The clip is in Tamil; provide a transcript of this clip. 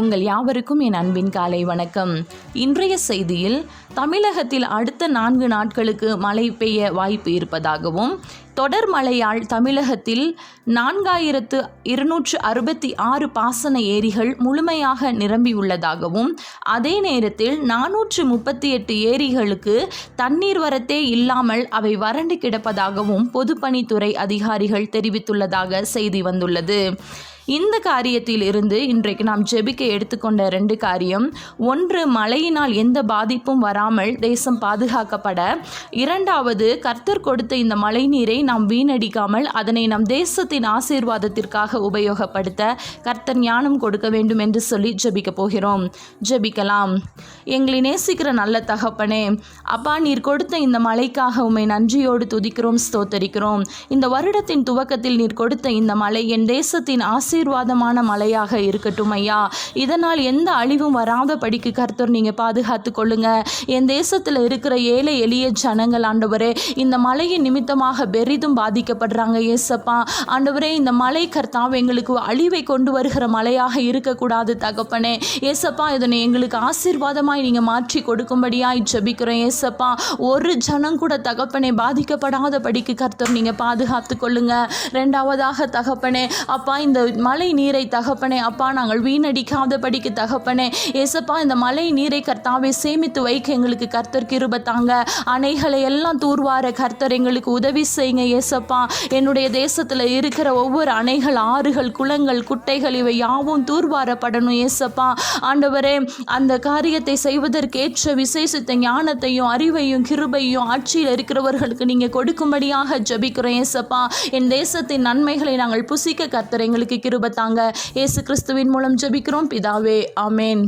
உங்கள் யாவருக்கும் என் அன்பின் காலை வணக்கம். இன்றைய செய்தியில் தமிழகத்தில் அடுத்த நான்கு நாட்களுக்கு மழை பெய்ய வாய்ப்பு இருப்பதாகவும் தொடர் மழையால் தமிழகத்தில் நான்காயிரத்து இருநூற்று அறுபத்தி ஆறு பாசன ஏரிகள் முழுமையாக நிரம்பியுள்ளதாகவும் அதே நேரத்தில் நானூற்று முப்பத்தி எட்டு ஏரிகளுக்கு தண்ணீர் வரத்தே இல்லாமல் அவை வறண்டு கிடப்பதாகவும் பொதுப்பணித்துறை அதிகாரிகள் தெரிவித்துள்ளதாக செய்தி வந்துள்ளது. இந்த காரியத்தில் இருந்து இன்றைக்கு நாம் ஜெபிக்க எடுத்துக்கொண்ட ரெண்டு காரியம். ஒன்று மழையினால் எந்த பாதிப்பும் வராமல் தேசம் பாதுகாக்கப்பட. இரண்டாவது கர்த்தர் கொடுத்த இந்த மழை நீரை நாம் வீணடிக்காமல் அதனை நம் தேசத்தின் ஆசீர்வாதத்திற்காக உபயோகப்படுத்த கர்த்தர் ஞானம் கொடுக்க வேண்டும் என்று சொல்லி ஜெபிக்க போகிறோம். ஜெபிக்கலாம். எங்களை நேசிக்கிற நல்ல தகப்பனே அப்பா நீர் கொடுத்த இந்த மழைக்காக உம்மை நன்றியோடு துதிக்கிறோம் ஸ்தோத்தரிக்கிறோம். இந்த வருடத்தின் துவக்கத்தில் நீர் கொடுத்த இந்த மழை என் தேசத்தின் ஆசீர்வாதமான மலையாக இருக்கட்டும் ஐயா. இதனால் எந்த அழிவும் வராத படிக்கு கர்த்தர் நீங்கள் பாதுகாத்து கொள்ளுங்க. என் தேசத்தில் இருக்கிற ஏழை எளிய ஜனங்கள் ஆண்டவரே இந்த மலையின் நிமித்தமாக பெரிதும் பாதிக்கப்படுறாங்க ஏசப்பா ஆண்டவரே இந்த மலை கர்த்தாவை எங்களுக்கு அழிவை கொண்டு வருகிற மலையாக இருக்கக்கூடாது தகப்பனே. ஏசப்பா இதனை எங்களுக்கு ஆசீர்வாதமாய் நீங்கள் மாற்றி கொடுக்கும்படியாய் ஜபிக்கிறோம் ஏசப்பா ஒரு ஜனம் கூட தகப்பனே பாதிக்கப்படாத படிக்கு கர்த்தர் நீங்கள் பாதுகாத்து கொள்ளுங்க. ரெண்டாவதாக தகப்பனே அப்பா இந்த மழை நீரை தகப்பனே அப்பா நாங்கள் வீணடிக்காத படிக்கு தகப்பனே. ஏசப்பா இந்த மழை நீரை கர்த்தாவை சேமித்து வைக்க எங்களுக்கு கர்த்தர் கிருப தாங்க. அணைகளை எல்லாம் தூர்வார கர்த்தர் எங்களுக்கு உதவி செய்யுங்க ஏசப்பா. என்னுடைய தேசத்தில் இருக்கிற ஒவ்வொரு அணைகள் ஆறுகள் குளங்கள் குட்டைகள் இவை யாவும் தூர்வாரப்படணும் ஏசப்பா. ஆண்டவரே அந்த காரியத்தை செய்வதற்கேற்ற விசேஷித்த ஞானத்தையும் அறிவையும் கிருபையும் ஆட்சியில் இருக்கிறவர்களுக்கு நீங்கள் கொடுக்கும்படியாக ஜெபிக்கிறோம் ஏசப்பா. என் தேசத்தின் நன்மைகளை நாங்கள் புசிக்க கர்த்தர் எங்களுக்கு கிருப தாங்க இயேசு கிறிஸ்துவின் மூலம் ஜெபிக்கிறோம். பிதாவே ஆமேன்.